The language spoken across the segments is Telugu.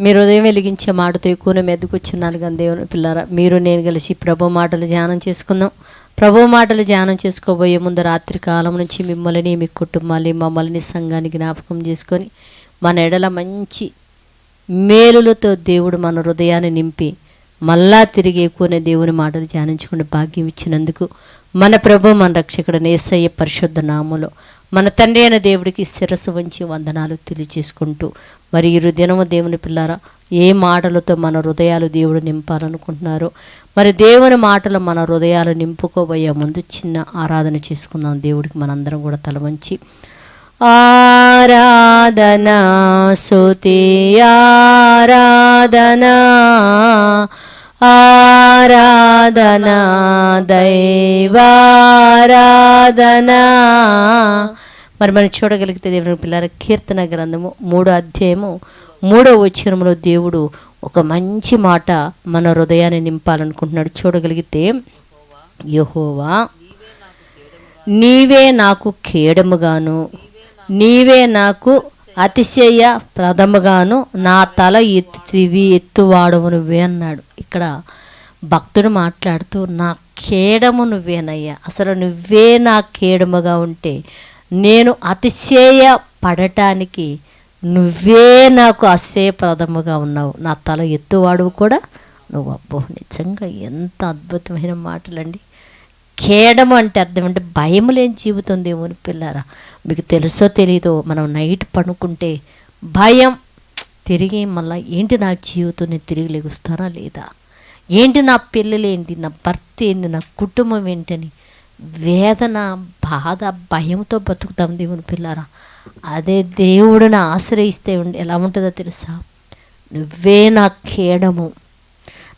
మీరు ఉదయం వెలిగించే మాటతో ఎక్కువనే మెద్దకు కానీ దేవుని పిల్లరా మీరు నేను కలిసి ప్రభు మాటలు ధ్యానం చేసుకుందాం. ప్రభు మాటలు ధ్యానం చేసుకోబోయే ముందు రాత్రి కాలం నుంచి మిమ్మల్ని మీ కుటుంబాన్ని మమ్మల్ని సంఘాన్ని జ్ఞాపకం చేసుకొని మన ఎడల మంచి మేలులతో దేవుడు మన హృదయాన్ని నింపి మళ్ళా తిరిగి ఎక్కువనే దేవుని మాటలు ధ్యానించుకునే భాగ్యం ఇచ్చినందుకు మన ప్రభు మన రక్షకుడు నేసయ్య పరిశుద్ధ నామలో మన తండ్రి అయిన దేవుడికి శిరస్సు వంచి వందనాలు తెలియచేసుకుంటూ మరి ఈ దినము దేవుని పిల్లారా ఏ మాటలతో మన హృదయాలు దేవుడు నింపాలనుకుంటున్నారో మరి దేవుని మాటలు మన హృదయాలు నింపుకోబోయే ముందు చిన్న ఆరాధన చేసుకుందాం. దేవుడికి మనందరం కూడా తల వంచి ఆరాధనా సుతి ఆరాధనా ఆరాధనా దైవారాధనా మరి మనం చూడగలిగితే దేవుని పిల్లల కీర్తన గ్రంథము మూడో అధ్యాయము మూడో వచ్చినములో దేవుడు ఒక మంచి మాట మన హృదయాన్ని నింపాలనుకుంటున్నాడు. చూడగలిగితే యహోవా నీవే నాకు కేడముగాను నీవే నాకు అతిశయ ప్రథముగాను నా తల ఎత్తువి ఎత్తువాడవు నువ్వే అన్నాడు. ఇక్కడ భక్తుడు మాట్లాడుతూ నా కేడము నువ్వేనయ్యా. అసలు నువ్వే నా కేడముగా ఉంటే నేను అతిశయ పడటానికి నువ్వే నాకు అసేయప్రదముగా ఉన్నావు. నా తల ఎత్తువాడువు కూడా నువ్వు. అబ్బో నిజంగా ఎంత అద్భుతమైన మాటలండి. కేడము అంటే అర్థం అంటే భయం లేని జీవితం దేవుని పిల్లారా. మీకు తెలుసో తెలీదో మనం నైట్ పడుకుంటే భయం తిరిగి మళ్ళీ ఏంటి నా జీవితం నేను తిరిగి లెగుస్తానా లేదా? ఏంటి నా పిల్లలు ఏంటి? నా భర్త ఏంటి? నా కుటుంబం ఏంటని వేదన బాధ భయంతో బతుకుతాం దేవుని పిల్లారా. అదే దేవుడిని ఆశ్రయిస్తే ఉండి ఎలా ఉంటుందో తెలుసా? నువ్వే నా కేడము.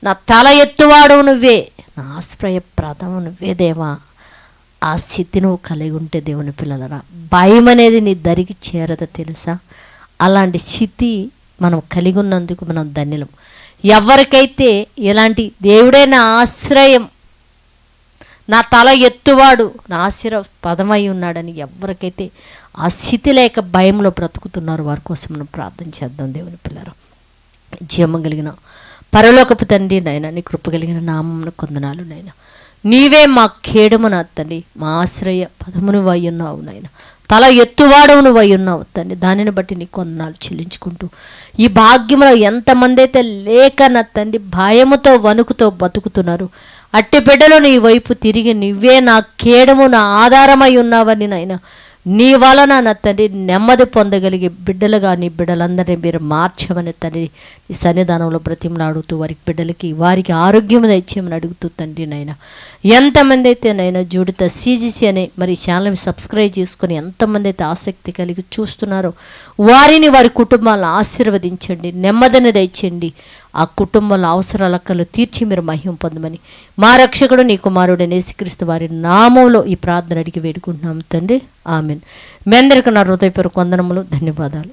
నా తల ఎత్తువాడు నువ్వే. నా ఆశ్రయ ప్రథము నువ్వే దేవా. ఆ స్థితి నువ్వు కలిగి ఉంటే దేవుని పిల్లలరా. భయం అనేది నీ దరికి చేరద తెలుసా? అలాంటి స్థితి మనం కలిగి ఉన్నందుకు మనం ధన్యులం. ఎవరికైతే ఇలాంటి దేవుడే నా ఆశ్రయం నా తల ఎత్తువాడు. నా ఆశ్చర్య పదమై ఉన్నాడని ఎవరికైతే ఆ స్థితి లేక భయంలో బ్రతుకుతున్నారో వారి కోసం మనం ప్రార్థన చేద్దాం దేవుని పిల్లలు జీవం కలిగిన పరలోకపు తండ్రి నాయన నీ కృప కలిగిన నామమును కొందనాలు నాయన. నీవే మా కేడము నా తండ్రి మా ఆశ్రయ పదమును ఉన్నావు నాయన. తల ఎత్తువాడవు నువ్వు ఉన్నావు తండ్రి దానిని బట్టి నీ కొందనాలు చెల్లించుకుంటూ. ఈ భాగ్యంలో ఎంతమంది అయితే లేక నా తండ్రి భయముతో వణుకుతో బతుకుతున్నారు. అట్టి బిడ్డలు నీ వైపు తిరిగి నువ్వే నా కేడము నా ఆధారమై ఉన్నావని నాయన. నీ వలన నా తండ్రి నెమ్మది పొందగలిగే బిడ్డలుగా నీ బిడ్డలందరినీ మీరు మార్చమని తండ్రి నీ సన్నిధానంలో బ్రతిమలాడుతూ వారికి బిడ్డలకి వారికి ఆరోగ్యం దయచేయమని అడుగుతూ తండ్రి నైనా ఎంతమంది అయితే నైనా జూడిత సీజీసీ అనే మరి ఛానల్ని సబ్స్క్రైబ్ చేసుకొని ఎంతమంది అయితే ఆసక్తి కలిగి చూస్తున్నారో వారిని వారి కుటుంబాలను ఆశీర్వదించండి నెమ్మదిని దయచేయండి. ఆ కుటుంబాల అవసరాలక్కలు తీర్చి మీరు మహిమ పొందమని మా రక్షకుడు నీ కుమారుడు నేసిక్రీస్తు వారి నామంలో ఈ ప్రార్థన అడిగి వేడుకుంటున్నాం తండ్రి. ఆమె ఆమెన్. మీ అందరికీ నా హృదయపూర్వక వందనములు ధన్యవాదాలు.